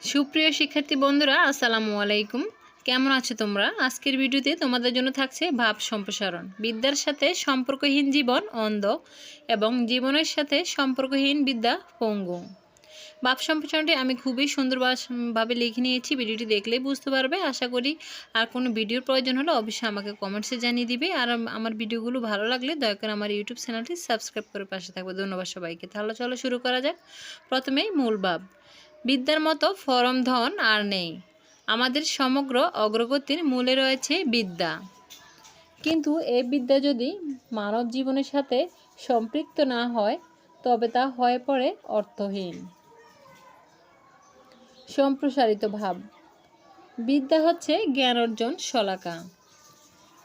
সুপ্রিয় শিক্ষার্থী বন্ধুরা, আসসালামু আলাইকুম। কেমন আছো তোমরা? আজকের ভিডিওতে তোমাদের জন্য থাকছে ভাব সম্প্রসারণ। বিদ্যার সাথে সম্পর্কহীন জীবন, অন্ধ এবং জীবনের সাথে সম্পর্কহীন বিদ্যা, পঙ্গু। ভাব সম্প্রসারণটি আমি খুবই সুন্দরভাবে লিখে নিয়েছি। ভিডিওটি দেখলেই বুঝতে পারবে। আশা করি আর কোনো ভিডিওর প্রয়োজন হলে অবশ্যই আমাকে কমেন্টসে জানিয়ে দিবে। আর আমার ভিডিওগুলো ভালো লাগলে দয়া করে আমার ইউটিউব চ্যানেলটি সাবস্ক্রাইব করে পাশে থাকবে। ধন্যবাদ সবাইকে। তাহলে চলো শুরু করা যাক। প্রথমেই মূল ভাব। বিদ্যার মতো ফরম ধন আর নেই। আমাদের সমগ্র অগ্রগতির মূলে রয়েছে বিদ্যা। কিন্তু এই বিদ্যা যদি মানব জীবনের সাথে সম্পৃক্ত না হয়, তবে তা হয়ে পড়ে অর্থহীন। সম্প্রসারিত ভাব। বিদ্যা হচ্ছে জ্ঞান অর্জন শলাকা।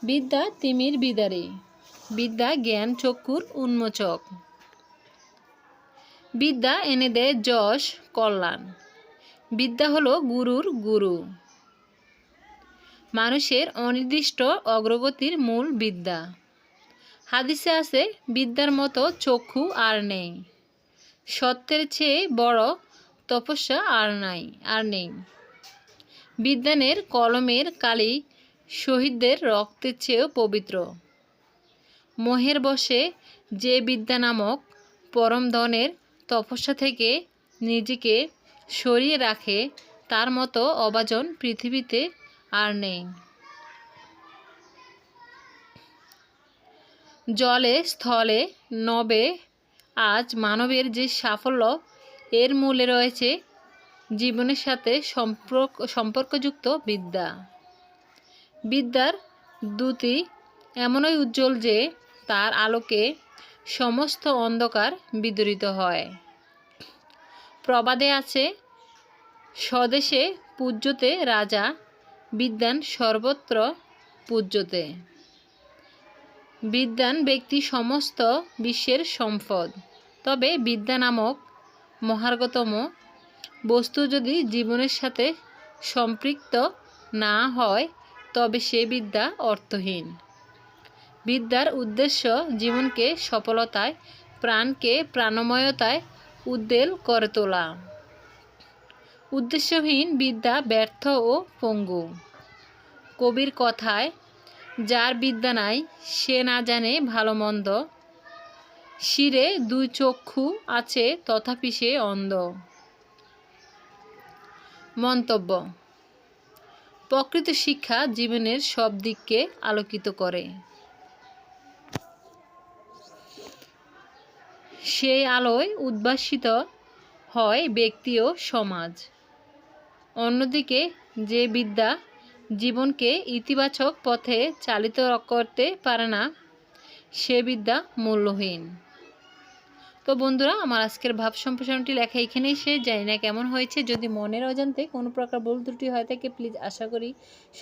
বিদ্যা তিমির বিদারে। বিদ্যা জ্ঞান চক্ষুর উন্মোচক। বিদ্যা এনে দেয় যশ, কল্যাণ। বিদ্যা হলো গুরুর গুরু। মানুষের অনির্দিষ্ট অগ্রগতির মূল বিদ্যা। হাদিসে আছে, বিদ্যার মতো চক্ষু আর নেই। সত্যের চেয়ে বড় তপস্যা আর নাই, আর নেই। বিদ্যানের কলমের কালি শহীদদের রক্তের চেয়েও পবিত্র। মোহের বসে যে বিদ্যা নামক পরম ধনের তপস্যা থেকে নিজেকে সরিয়ে রাখে, তার মতো অবাজন পৃথিবীতে আর নেই। জলে, স্থলে, নবে আজ মানবের যে সাফল্য, এর মূলে রয়েছে জীবনের সাথে সম্পর্ক, সম্পর্কযুক্ত বিদ্যা। বিদ্যার দুটি এমনই উজ্জ্বল যে তার আলোকে সমস্ত অন্ধকার বিদরিত হয়। প্রবাদে আছে, স্বদেশে পূজ্যতে রাজা, বিদ্যান সর্বত্র পূজ্যতে। বিদ্যান ব্যক্তি সমস্ত বিশ্বের সম্পদ। তবে বিদ্যা নামক মহার্গতম বস্তু যদি জীবনের সাথে সম্পৃক্ত না হয়, তবে সে বিদ্যা অর্থহীন। বিদ্যার উদ্দেশ্য জীবনকে সফলতায়, প্রাণকে প্রাণময়তায় উদ্বেল করে তোলা। উদ্দেশ্যহীন বিদ্যা ব্যর্থ ও পঙ্গু। কবির কথায়, যার বিদ্যা নাই, সে না জানে ভালো মন্দ। শিরে দুই চক্ষু আছে, তথাপি সে অন্ধ। মন্তব্য, প্রকৃত শিক্ষা জীবনের সব দিককে আলোকিত করে। সেই আলোয় উদ্ভাসিত হয় ব্যক্তি ও সমাজ। অন্যদিকে, যে বিদ্যা জীবনকে ইতিবাচক পথে চালিত করতে পারে না, সে বিদ্যা মূল্যহীন। তো বন্ধুরা, আমার আজকের ভাব সম্প্রসারণটি লেখা এখানেই শেষ। জানি না কেমন হয়েছে, যদি মনের অজান্তে কোনো প্রকার ভুল ত্রুটি হয়ে থাকে প্লিজ আশা করি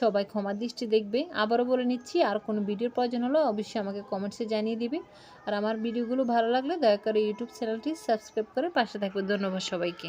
সবাই ক্ষমা দৃষ্টি দেখবে। আবারও বলে নিচ্ছি, আর কোনো ভিডিওর প্রয়োজন হলো অবশ্যই আমাকে কমেন্টসে জানিয়ে দিবে। আর আমার ভিডিওগুলো ভালো লাগলে দয়া করে ইউটিউব চ্যানেলটি সাবস্ক্রাইব করে পাশে থাকবে। ধন্যবাদ সবাইকে।